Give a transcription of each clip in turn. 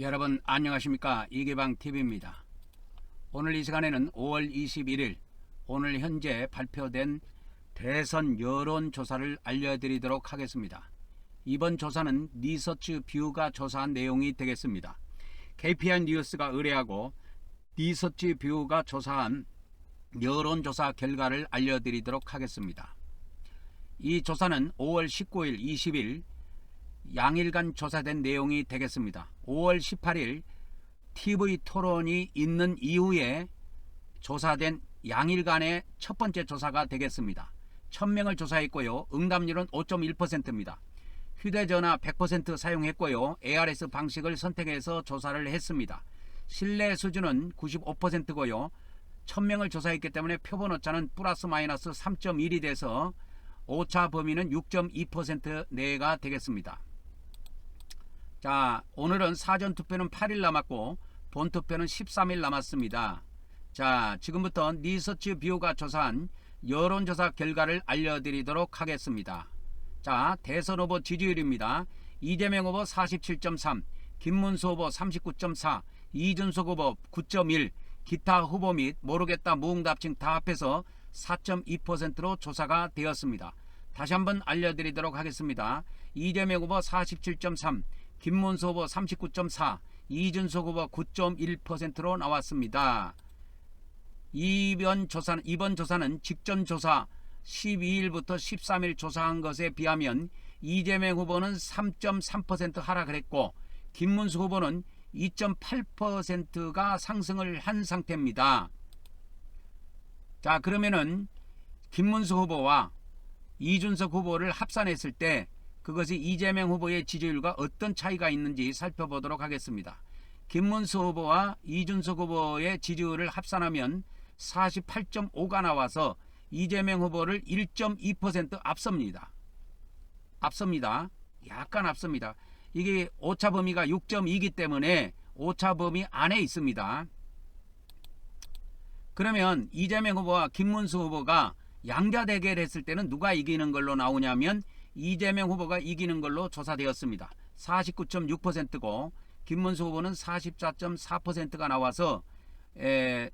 여러분 안녕하십니까 이계방TV입니다. 오늘 이 시간에는 5월 21일 오늘 현재 발표된 대선 여론조사를 알려드리도록 하겠습니다. 이번 조사는 리서치 뷰가 조사한 내용이 되겠습니다. KPI 뉴스가 의뢰하고 리서치 뷰가 조사한 여론조사 결과를 알려드리도록 하겠습니다. 이 조사는 5월 19일, 20일 양일간 조사된 내용이 되겠습니다. 5월 18일 TV 토론이 있는 이후에 조사된 양일간의 첫 번째 조사가 되겠습니다. 1000명을 조사했고요. 응답률은 5.1%입니다. 휴대전화 100% 사용했고요. ARS 방식을 선택해서 조사를 했습니다. 신뢰 수준은 95%고요. 1000명을 조사했기 때문에 표본 오차는 플러스 마이너스 3.1이 돼서 오차 범위는 6.2% 내가 되겠습니다. 자, 오늘은 사전 투표는 8일 남았고 본 투표는 13일 남았습니다. 자, 지금부터 리서치 뷰가 조사한 여론조사 결과를 알려드리도록 하겠습니다. 자, 대선 후보 지지율입니다. 이재명 후보 47.3, 김문수 후보 39.4, 이준석 후보 9.1, 기타 후보 및 모르겠다 무응답층 다 합해서 4.2%로 조사가 되었습니다. 다시 한번 알려드리도록 하겠습니다. 이재명 후보 47.3, 김문수 후보 39.4, 이준석 후보 9.1%로 나왔습니다. 이번 조사는 이번 조사는 직전 조사 12일부터 13일 조사한 것에 비하면 이재명 후보는 3.3% 하락을 했고 김문수 후보는 2.8%가 상승을 한 상태입니다. 자, 그러면은 김문수 후보와 이준석 후보를 합산했을 때 그것이 이재명 후보의 지지율과 어떤 차이가 있는지 살펴보도록 하겠습니다. 김문수 후보와 이준석 후보의 지지율을 합산하면 48.5가 나와서 이재명 후보를 1.2% 앞섭니다. 앞섭니다. 약간 앞섭니다. 이게 오차 범위가 6.2이기 때문에 오차 범위 안에 있습니다. 그러면 이재명 후보와 김문수 후보가 양자 대결했을 때는 누가 이기는 걸로 나오냐면 이재명 후보가 이기는 걸로 조사되었습니다. 49.6%고 김문수 후보는 44.4%가 나와서 에,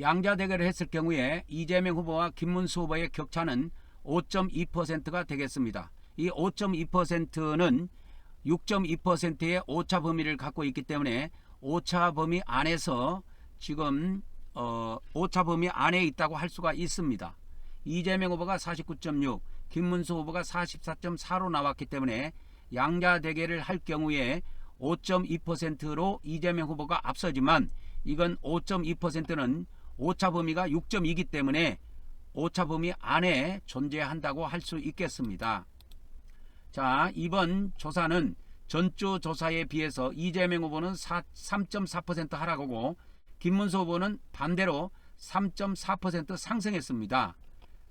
양자 대결을 했을 경우에 이재명 후보와 김문수 후보의 격차는 5.2%가 되겠습니다. 이 5.2%는 6.2%의 오차 범위를 갖고 있기 때문에 오차 범위 안에서 지금 어, 오차 범위 안에 있다고 할 수가 있습니다. 이재명 후보가 49.6, 김문수 후보가 44.4로 나왔기 때문에 양자 대결을 할 경우에 5.2%로 이재명 후보가 앞서지만 이건 5.2%는 오차 범위가 6.2이기 때문에 오차 범위 안에 존재한다고 할 수 있겠습니다. 자, 이번 조사는 전주 조사에 비해서 이재명 후보는 3.4% 하락하고 김문수 후보는 반대로 3.4% 상승했습니다.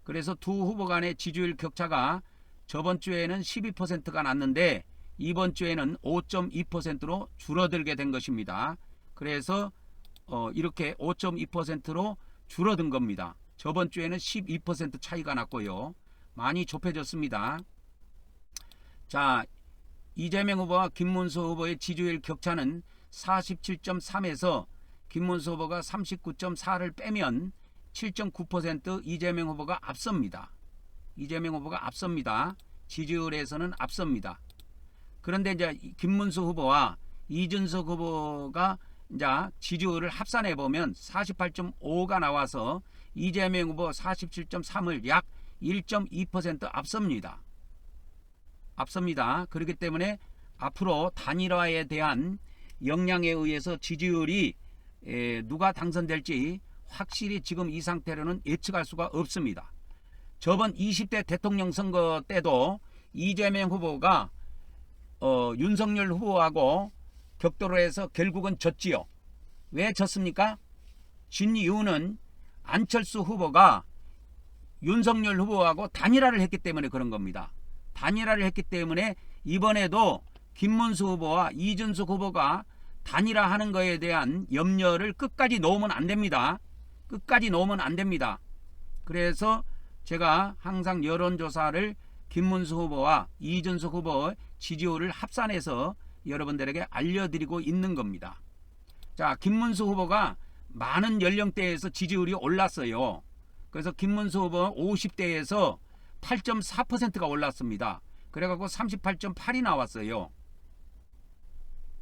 그래서 두 후보 간의 지지율 격차가 저번 주에는 12%가 났는데 이번 주에는 5.2%로 줄어들게 된 것입니다. 그래서 어, 이렇게 5.2%로 줄어든 겁니다. 저번 주에는 12% 차이가 났고요. 많이 좁혀졌습니다. 자, 이재명 후보와 김문수 후보의 지지율 격차는 47.3에서 김문수 후보가 39.4를 빼면 7.9% 이재명 후보가 앞섭니다. 이재명 후보가 앞섭니다. 지지율에서는 앞섭니다. 그런데 이제 김문수 후보와 이준석 후보가 이제 지지율을 합산해 보면 48.5가 나와서 이재명 후보 47.3을 약 1.2% 앞섭니다. 앞섭니다. 그렇기 때문에 앞으로 단일화에 대한 역량에 의해서 지지율이 에, 누가 당선될지 확실히 지금 이 상태로는 예측할 수가 없습니다. 저번 20대 대통령 선거 때도 이재명 후보가 어, 윤석열 후보하고 격돌을 해서 결국은 졌지요. 왜 졌습니까? 진 이유는 안철수 후보가 윤석열 후보하고 단일화를 했기 때문에 그런 겁니다. 단일화를 했기 때문에 이번에도 김문수 후보와 이준석 후보가 단일화하는 것에 대한 염려를 끝까지 놓으면 안 됩니다. 끝까지 놓으면 안 됩니다. 그래서 제가 항상 여론조사를 김문수 후보와 이준석 후보 지지율을 합산해서 여러분들에게 알려드리고 있는 겁니다. 자, 김문수 후보가 많은 연령대에서 지지율이 올랐어요. 그래서 김문수 후보 50대에서 8.4%가 올랐습니다. 그래갖고 38.8이 나왔어요.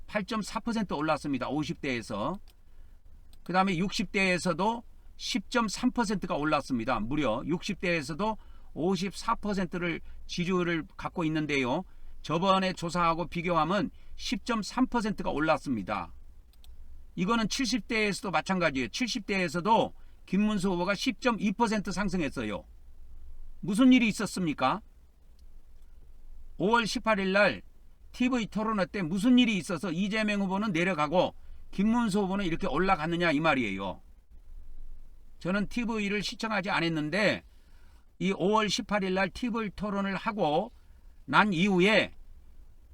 8.4% 올랐습니다. 50대에서. 그 다음에 60대에서도 10.3%가 올랐습니다. 무려 60대에서도 54%를 지지율을 갖고 있는데요. 저번에 조사하고 비교하면 10.3%가 올랐습니다. 이거는 70대에서도 마찬가지예요. 70대에서도 김문수 후보가 10.2% 상승했어요. 무슨 일이 있었습니까? 5월 18일 날 TV 토론회 때 무슨 일이 있어서 이재명 후보는 내려가고 김문수 후보는 이렇게 올라갔느냐 이 말이에요. 저는 TV를 시청하지 않았는데 이 5월 18일 날 TV 토론을 하고 난 이후에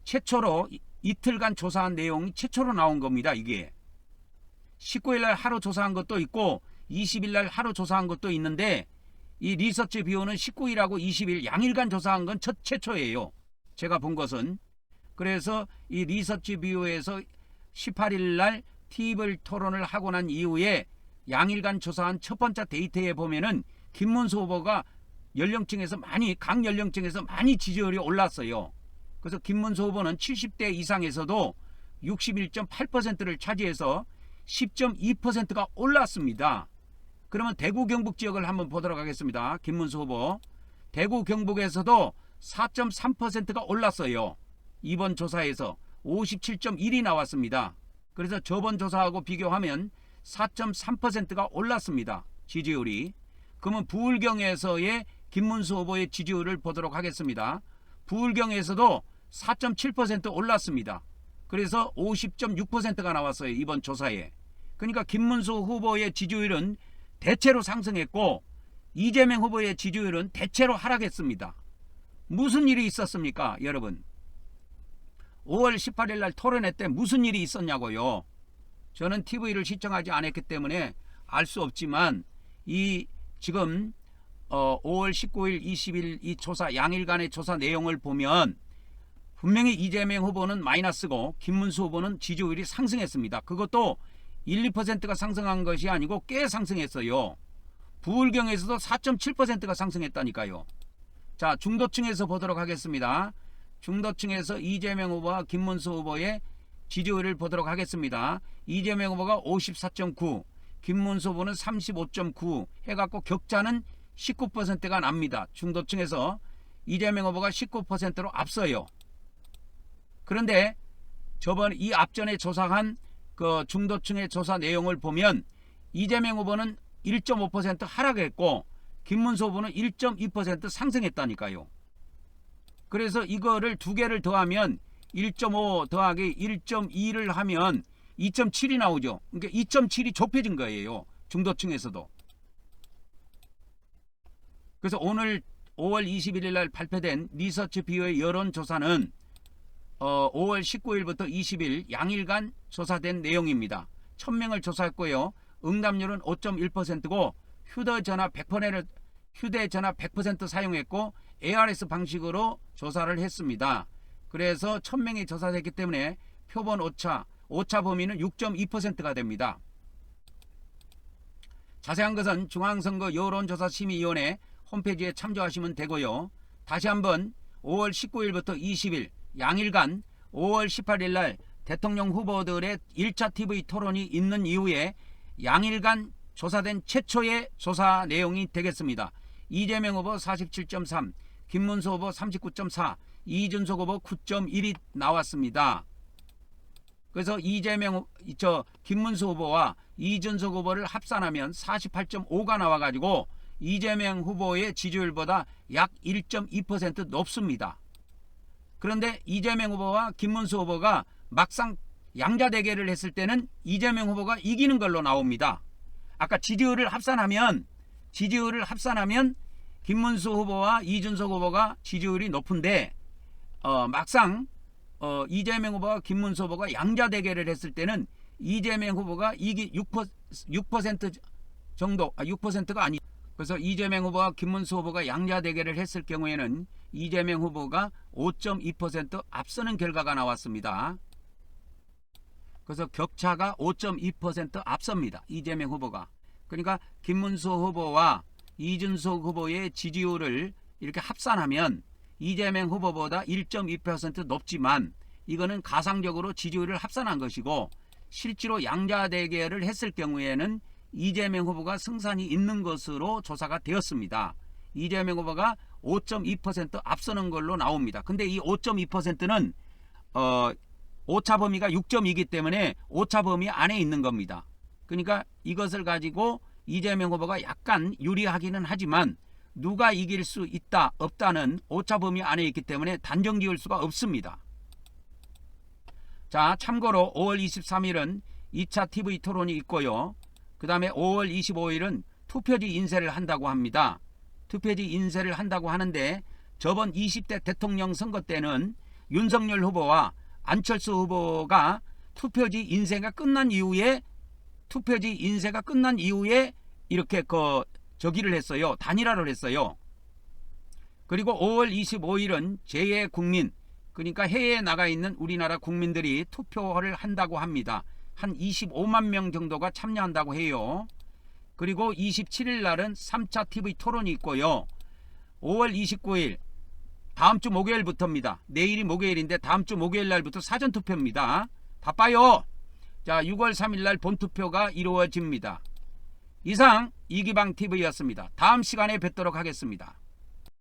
최초로 이- 이틀간 조사한 내용이 최초로 나온 겁니다. 이게 19일 날 하루 조사한 것도 있고 20일 날 하루 조사한 것도 있는데 이 리서치 비오는 19일하고 20일 양일간 조사한 건 첫 최초예요. 제가 본 것은 그래서 이 리서치 비오에서 18일 날 TV 토론을 하고 난 이후에 양일간 조사한 첫 번째 데이터에 보면은 김문수 후보가 연령층에서 많이 각 연령층에서 많이 지지율이 올랐어요. 그래서 김문수 후보는 70대 이상에서도 61.8%를 차지해서 10.2%가 올랐습니다. 그러면 대구 경북 지역을 한번 보도록 하겠습니다. 김문수 후보. 대구 경북에서도 4.3%가 올랐어요. 이번 조사에서 57.1이 나왔습니다. 그래서 저번 조사하고 비교하면 4.3%가 올랐습니다. 지지율이. 그러면 부울경에서의 김문수 후보의 지지율을 보도록 하겠습니다. 부울경에서도 4.7% 올랐습니다. 그래서 50.6%가 나왔어요. 이번 조사에. 그러니까 김문수 후보의 지지율은 대체로 상승했고 이재명 후보의 지지율은 대체로 하락했습니다. 무슨 일이 있었습니까, 여러분? 5월 18일 날 토론회 때 무슨 일이 있었냐고요. 저는 TV를 시청하지 않았기 때문에 알 수 없지만 이 지금 어 5월 19일, 20일 이 조사 양일간의 조사 내용을 보면 분명히 이재명 후보는 마이너스고 김문수 후보는 지지율이 상승했습니다. 그것도 1, 2%가 상승한 것이 아니고 꽤 상승했어요. 부울경에서도 4.7%가 상승했다니까요. 자, 중도층에서 보도록 하겠습니다. 중도층에서 이재명 후보와 김문수 후보의 지지율을 보도록 하겠습니다. 이재명 후보가 54.9, 김문수 후보는 35.9 해갖고 격차는 19%가 납니다. 중도층에서 이재명 후보가 19%로 앞서요. 그런데 저번 이 앞전에 조사한 그 중도층의 조사 내용을 보면 이재명 후보는 1.5% 하락했고 김문수 후보는 1.2% 상승했다니까요. 그래서 이거를 두 개를 더하면 1.5 더하기 1.2를 하면 2.7이 나오죠. 그러니까 2.7이 좁혀진 거예요. 중도층에서도. 그래서 오늘 5월 21일 날 발표된 리서치 비오의 여론조사는 어, 5월 19일부터 20일 양일간 조사된 내용입니다. 1000명을 조사했고요. 응답률은 5.1%고 휴대전화 100%를 휴대전화 100% 사용했고 ARS 방식으로 조사를 했습니다. 그래서 1000명이 조사됐기 때문에 표본 오차, 오차 범위는 6.2%가 됩니다. 자세한 것은 중앙선거 여론조사심의위원회 홈페이지에 참조하시면 되고요. 다시 한번 5월 19일부터 20일 양일간 5월 18일 날 대통령 후보들의 1차 TV 토론이 있는 이후에 양일간 조사된 최초의 조사 내용이 되겠습니다. 이재명 후보 47.3, 김문수 후보 39.4, 이준석 후보 9.1이 나왔습니다. 그래서 이재명 후- 저 김문수 후보와 이준석 후보를 합산하면 48.5가 나와 가지고 이재명 후보의 지지율보다 약 1.2% 높습니다. 그런데 이재명 후보와 김문수 후보가 막상 양자 대결을 했을 때는 이재명 후보가 이기는 걸로 나옵니다. 아까 지지율을 합산하면 지지율을 합산하면 김문수 후보와 이준석 후보가 지지율이 높은데 어, 막상 어, 이재명 후보와 김문수 후보가 양자 대결을 했을 때는 이재명 후보가 이기 6%, 6% 정도 아, 6%가 아니 그래서 이재명 후보와 김문수 후보가 양자 대결을 했을 경우에는 이재명 후보가 5.2% 앞서는 결과가 나왔습니다. 그래서 격차가 5.2% 앞섭니다. 이재명 후보가. 그러니까 김문수 후보와 이준석 후보의 지지율을 이렇게 합산하면 이재명 후보보다 1.2% 높지만 이거는 가상적으로 지지율을 합산한 것이고 실제로 양자 대결을 했을 경우에는 이재명 후보가 승산이 있는 것으로 조사가 되었습니다. 이재명 후보가 5.2% 앞서는 걸로 나옵니다. 근데 이 5.2%는 어 오차 범위가 6.2이기 때문에 오차 범위 안에 있는 겁니다. 그러니까 이것을 가지고 이재명 후보가 약간 유리하기는 하지만 누가 이길 수 있다 없다는 오차 범위 안에 있기 때문에 단정 지을 수가 없습니다. 자, 참고로 5월 23일은 2차 TV 토론이 있고요. 그 다음에 5월 25일은 투표지 인쇄를 한다고 합니다. 투표지 인쇄를 한다고 하는데 저번 20대 대통령 선거 때는 윤석열 후보와 안철수 후보가 투표지 인쇄가 끝난 이후에 투표지 인쇄가 끝난 이후에 이렇게 그 저기를 했어요. 단일화를 했어요. 그리고 5월 25일은 제2의 국민 그러니까 해외에 나가 있는 우리나라 국민들이 투표를 한다고 합니다. 한 25만 명 정도가 참여한다고 해요. 그리고 27일 날은 3차 TV 토론이 있고요. 5월 29일 다음 주 목요일부터입니다. 내일이 목요일인데 다음 주 목요일 날부터 사전 투표입니다. 바빠요. 자, 6월 3일 날 본투표가 이루어집니다. 이상 이기방 TV였습니다. 다음 시간에 뵙도록 하겠습니다.